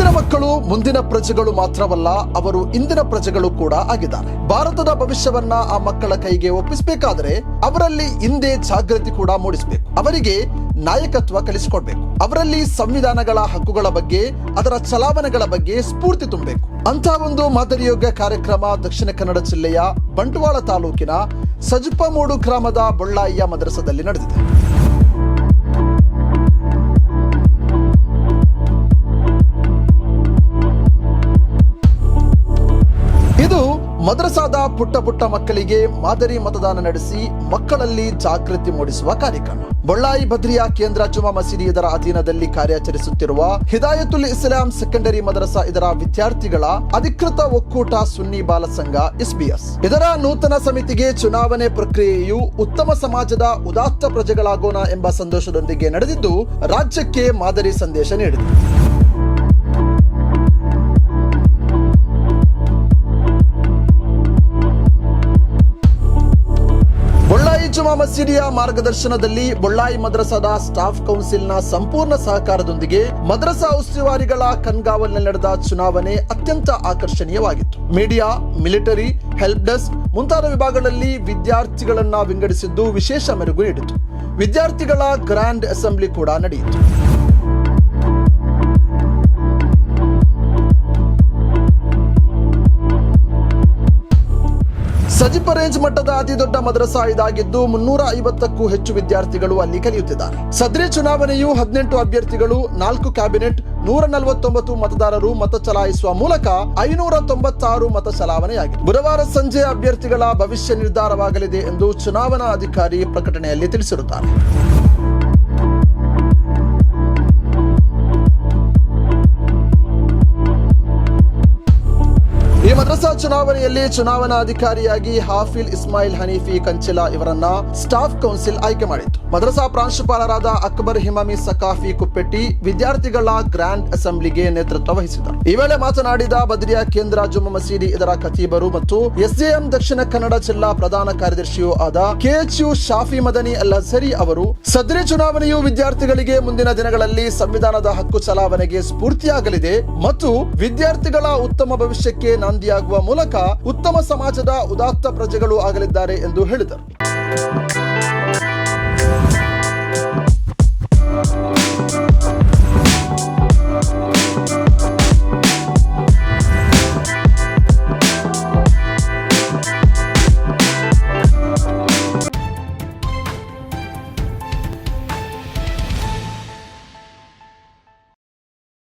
ಇಂದಿನ ಮಕ್ಕಳು ಮುಂದಿನ ಪ್ರಜೆಗಳು ಮಾತ್ರವಲ್ಲ, ಅವರು ಇಂದಿನ ಪ್ರಜೆಗಳು ಕೂಡ ಆಗಿದ್ದಾರೆ. ಭಾರತದ ಭವಿಷ್ಯವನ್ನ ಆ ಮಕ್ಕಳ ಕೈಗೆ ಒಪ್ಪಿಸಬೇಕಾದ್ರೆ ಅವರಲ್ಲಿ ಹಿಂದೆ ಜಾಗೃತಿ ಕೂಡ ಮೂಡಿಸಬೇಕು. ಅವರಿಗೆ ನಾಯಕತ್ವ ಕಲಿಸಿಕೊಡ್ಬೇಕು. ಅವರಲ್ಲಿ ಸಂವಿಧಾನಗಳ ಹಕ್ಕುಗಳ ಬಗ್ಗೆ, ಅದರ ಚಲಾವಣೆಗಳ ಬಗ್ಗೆ ಸ್ಫೂರ್ತಿ ತುಂಬಬೇಕು. ಅಂತ ಒಂದು ಮಾದರಿ ಯೋಗ ಕಾರ್ಯಕ್ರಮ ದಕ್ಷಿಣ ಕನ್ನಡ ಜಿಲ್ಲೆಯ ಬಂಟ್ವಾಳ ತಾಲೂಕಿನ ಸಜುಪಮೂಡು ಗ್ರಾಮದ ಬೊಳ್ಳಾಯಿಯ ಮದ್ರಸದಲ್ಲಿ ನಡೆದಿದೆ. ಇದು ಮದ್ರಸಾದ ಪುಟ್ಟ ಪುಟ್ಟ ಮಕ್ಕಳಿಗೆ ಮಾದರಿ ಮತದಾನ ನಡೆಸಿ ಮಕ್ಕಳಲ್ಲಿ ಜಾಗೃತಿ ಮೂಡಿಸುವ ಕಾರ್ಯಕ್ರಮ. ಬೊಳ್ಳಾಯಿ ಬದ್ರಿಯಾ ಕೇಂದ್ರ ಜುಮಾ ಮಸೀದಿ ಇದರ ಅಧೀನದಲ್ಲಿ ಕಾರ್ಯಾಚರಿಸುತ್ತಿರುವ ಹಿದಾಯತುಲ್ ಇಸ್ಲಾಂ ಸೆಕೆಂಡರಿ ಮದ್ರಸಾ ಇದರ ವಿದ್ಯಾರ್ಥಿಗಳ ಅಧಿಕೃತ ಒಕ್ಕೂಟ ಸುನ್ನಿ ಬಾಲ ಸಂಘ, ಎಸ್ಬಿಎಸ್. ಇದರ ನೂತನ ಸಮಿತಿಗೆ ಚುನಾವಣೆ ಪ್ರಕ್ರಿಯೆಯು ಉತ್ತಮ ಸಮಾಜದ ಉದಾತ್ತ ಪ್ರಜೆಗಳಾಗೋಣ ಎಂಬ ಸಂದೇಶದೊಂದಿಗೆ ನಡೆದಿದ್ದು, ರಾಜ್ಯಕ್ಕೆ ಮಾದರಿ ಸಂದೇಶ ನೀಡಿದೆ. ಮಸೀದಿಯ ಮಾರ್ಗದರ್ಶನದಲ್ಲಿ ಬೊಳ್ಳಾಯಿ ಮದ್ರಸಾದ ಸ್ಟಾಫ್ ಕೌನ್ಸಿಲ್ನ ಸಂಪೂರ್ಣ ಸಹಕಾರದೊಂದಿಗೆ ಮದ್ರಸಾ ಉಸ್ತುವಾರಿಗಳ ಕಣ್ಗಾವಲಿನಲ್ಲಿ ನಡೆದ ಚುನಾವಣೆ ಅತ್ಯಂತ ಆಕರ್ಷಣೀಯವಾಗಿತ್ತು. ಮೀಡಿಯಾ, ಮಿಲಿಟರಿ, ಹೆಲ್ಪ್ ಡೆಸ್ಕ್ ಮುಂತಾದ ವಿಭಾಗಗಳಲ್ಲಿ ವಿದ್ಯಾರ್ಥಿಗಳನ್ನ ವಿಂಗಡಿಸಿದ್ದು ವಿಶೇಷ ಮೆರುಗು ನೀಡಿತು ವಿದ್ಯಾರ್ಥಿಗಳ ಗ್ರ್ಯಾಂಡ್ ಅಸೆಂಬ್ಲಿ ಕೂಡ ನಡೆಯಿತು. ಸಜಿಪ ರೇಂಜ್ ಮಟ್ಟದ ಅತಿ ದೊಡ್ಡ ಮದ್ರಸಾ ಇದಾಗಿದ್ದು ಮುನ್ನೂರ ಐವತ್ತಕ್ಕೂ ಹೆಚ್ಚು ವಿದ್ಯಾರ್ಥಿಗಳು ಅಲ್ಲಿ ಕಲಿಯುತ್ತಿದ್ದಾರೆ. ಸದ್ರಿ ಚುನಾವಣೆಯು ಹದಿನೆಂಟು ಅಭ್ಯರ್ಥಿಗಳು, ನಾಲ್ಕು ಕ್ಯಾಬಿನೆಟ್, ನೂರ ನಲವತ್ತೊಂಬತ್ತು ಮತದಾರರು ಮತ ಚಲಾಯಿಸುವ ಮೂಲಕ ಐನೂರ ತೊಂಬತ್ತಾರು ಮತ ಚಲಾವಣೆಯಾಗಿದೆ. ಬುಧವಾರ ಸಂಜೆ ಅಭ್ಯರ್ಥಿಗಳ ಭವಿಷ್ಯ ನಿರ್ಧಾರವಾಗಲಿದೆ ಎಂದು ಚುನಾವಣಾ ಅಧಿಕಾರಿ ಪ್ರಕಟಣೆಯಲ್ಲಿ ತಿಳಿಸಿರುತ್ತಾರೆ. ಮದ್ರಸಾ ಚುನಾವಣೆಯಲ್ಲಿ ಚುನಾವಣಾ ಅಧಿಕಾರಿಯಾಗಿ ಹಾಫಿಲ್ ಇಸ್ಮಾಯಿಲ್ ಹನೀಫಿ ಕಂಚಿಲಾ ಇವರನ್ನ ಸ್ಟಾಫ್ ಕೌನ್ಸಿಲ್ ಆಯ್ಕೆ ಮಾಡಿತ್ತು. ಮದ್ರಸಾ ಪ್ರಾಂಶುಪಾಲರಾದ ಅಕ್ಬರ್ ಹಿಮಾಮಿ ಸಕಾಫಿ ಕುಪ್ಪೆಟ್ಟಿ ವಿದ್ಯಾರ್ಥಿಗಳ ಗ್ರ್ಯಾಂಡ್ ಅಸೆಂಬ್ಲಿಗೆ ನೇತೃತ್ವ ವಹಿಸಿದರು ಈ ವೇಳೆ ಮಾತನಾಡಿದ ಬದ್ರಿಯಾ ಕೇಂದ್ರ ಜುಮ್ಮ ಮಸೀದಿ ಇದರ ಖತೀಬರು ಮತ್ತು ಎಸ್ಎಎಂ ದಕ್ಷಿಣ ಕನ್ನಡ ಜಿಲ್ಲಾ ಪ್ರಧಾನ ಕಾರ್ಯದರ್ಶಿಯೂ ಆದ ಕೆಎಚ್ಯು ಶಾಫಿ ಮದನಿ ಅಲ್ ಸರಿ ಅವರು, ಸದ್ರಿ ಚುನಾವಣೆಯು ವಿದ್ಯಾರ್ಥಿಗಳಿಗೆ ಮುಂದಿನ ದಿನಗಳಲ್ಲಿ ಸಂವಿಧಾನದ ಹಕ್ಕು ಚಲಾವಣೆಗೆ ಸ್ಫೂರ್ತಿಯಾಗಲಿದೆ ಮತ್ತು ವಿದ್ಯಾರ್ಥಿಗಳ ಉತ್ತಮ ಭವಿಷ್ಯಕ್ಕೆ ನಾಂದಿಯಾಗುವ ಮೂಲಕ ಉತ್ತಮ ಸಮಾಜದ ಉದಾತ್ತ ಪ್ರಜೆಗಳು ಆಗಲಿದ್ದಾರೆ ಎಂದು ಹೇಳಿದರು.